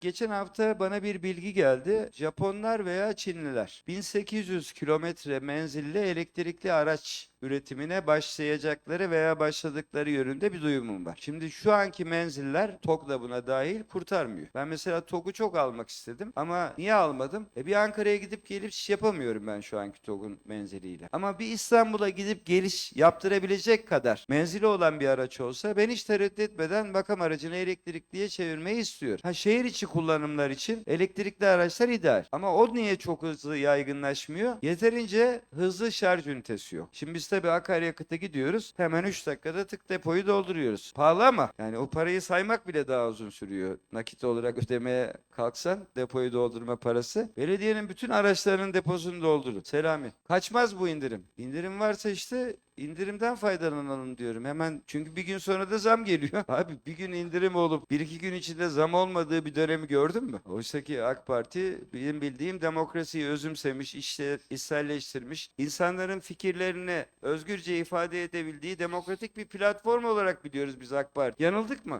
Geçen hafta bana bir bilgi geldi. Japonlar veya Çinliler 1800 kilometre menzilli elektrikli araç üretimine başlayacakları veya başladıkları yönünde bir duyumum var. Şimdi şu anki menziller TOG da buna dahil kurtarmıyor. Ben mesela TOG'u çok almak istedim ama niye almadım? E bir Ankara'ya gidip gelip iş yapamıyorum ben şu anki TOG'un menziliyle. Ama bir İstanbul'a gidip geliş yaptırabilecek kadar menzili olan bir araç olsa ben hiç tereddüt etmeden makam aracını elektrikliye çevirmeyi istiyorum. Ha şehir içi kullanımlar için elektrikli araçlar ideal. Ama o niye çok hızlı yaygınlaşmıyor? Yeterince hızlı şarj ünitesi yok. Şimdi biz tabii akaryakıta gidiyoruz. Hemen 3 dakikada tık depoyu dolduruyoruz. Pahalı ama yani o parayı saymak bile daha uzun sürüyor. Nakit olarak ödemeye kalksan depoyu doldurma parası. Belediyenin bütün araçlarının deposunu doldurun. Selami. Kaçmaz bu indirim. İndirim varsa işte indirimden faydalanalım diyorum. Hemen çünkü bir gün sonra da zam geliyor. Abi bir gün indirim olup bir iki gün içinde zam olmadığı bir dönemi gördün mü? Oysa ki AK Parti benim bildiğim demokrasiyi özümsemiş, işte içselleştirmiş, insanların fikirlerini özgürce ifade edebildiği demokratik bir platform olarak biliyoruz biz AK Parti. Yanıldık mı?